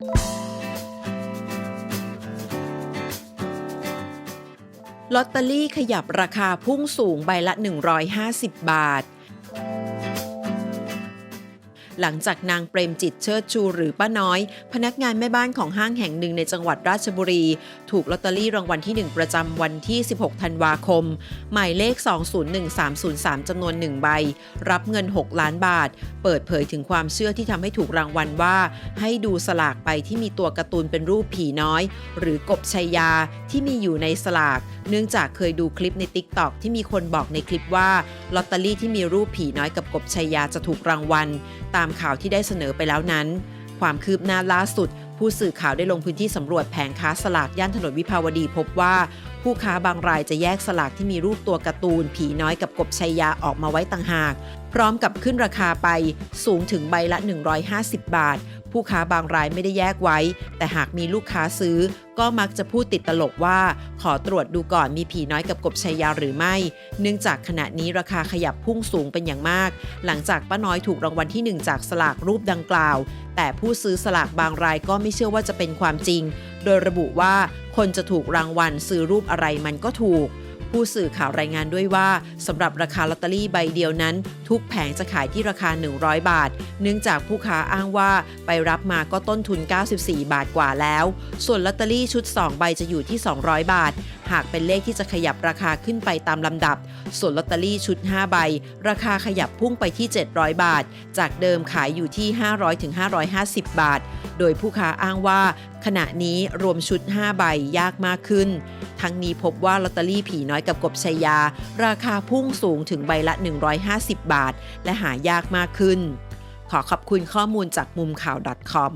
ลอตเตอรี่ขยับราคาพุ่งสูงใบละ 150 บาท หลังจากนางเปรมจิตเชิดชูหรือป้าน้อย พนักงานแม่บ้านของห้างแห่งหนึ่งในจังหวัดราชบุรี ถูกลอตเตอรี่รางวัลที่ 1 ประจำวันที่ 16 ธันวาคม หมายเลข 201303 จำนวน 1 ใบ รับเงิน 6 ล้านบาท เปิดเผยถึงความเชื่อที่ทำให้ถูกรางวัลว่า ให้ดูสลากไปที่มีตัวการ์ตูนเป็นรูปผีน้อย หรือกบชัยยาที่มีอยู่ในสลาก เนื่องจากเคยดูคลิปใน t ิ k t o k ที่มีคนบอกในคลิปว่าลอตเตอรี่ที่มีรูปผีน้อยกับกบชัยยาจะถูกรางวัล ตามข่าวที่ได้เสนอไปแล้วนั้น ความคืบหน้าล่าสุด ผู้สื่อข่าวได้ลงพื้นที่สำรวจแผงค้าสลากย่านถนนวิภาวดีพบว่า ผู้ค้าบางรายจะแยกสลากที่มีรูปตัวการ์ตูน ผีน้อยกับกบชัยยาออกมาไว้ต่างหาก พร้อมกับขึ้นราคาไปสูงถึงใบละ 150 บาท ผู้ค้าบางรายไม่ได้แยกไว้ แต่หากมีลูกค้าซื้อ ก็มักจะพูดติดตลกว่า ขอตรวจดูก่อนมีผีน้อยกับกบชัยยาหรือไม่ เนื่องจากขณะนี้ราคาขยับพุ่งสูงเป็นอย่างมาก หลังจากป้าน้อยถูกรางวัลที่ 1 จากสลากรูปดังกล่าว แต่ผู้ซื้อสลากบางรายก็ไม่เชื่อว่าจะเป็นความจริง โดยระบุว่าคนจะถูกรางวัลซื้อรูปอะไรมันก็ถูก ผู้สื่อข่าวรายงานด้วยว่าสำหรับราคาลอตเตอรี่ใบเดียวนั้น ทุกแผงจะขายที่ราคา 100 บาท เนื่องจากผู้ค้าอ้างว่าไปรับมาก็ต้นทุน 94 บาทกว่าแล้ว ส่วนลอตเตอรี่ชุด 2 ใบจะอยู่ที่ 200 บาท หากเป็นเลขที่จะขยับราคาขึ้นไปตามลำดับ ส่วนลอตเตอรี่ชุด 5 ใบ ราคาขยับพุ่งไปที่ 700 บาท จากเดิมขายอยู่ที่ 500-550 บาท โดยผู้ค้าอ้างว่า ขณะนี้รวมชุด 5 ใบยากมากขึ้น ทั้งนี้พบว่าลอตเตอรี่ผีน้อยกับกบชัยยา ราคาพุ่งสูงถึงใบละ 150 บาท และหายากมากขึ้น ขอขอบคุณข้อมูลจากมุมข่าว .com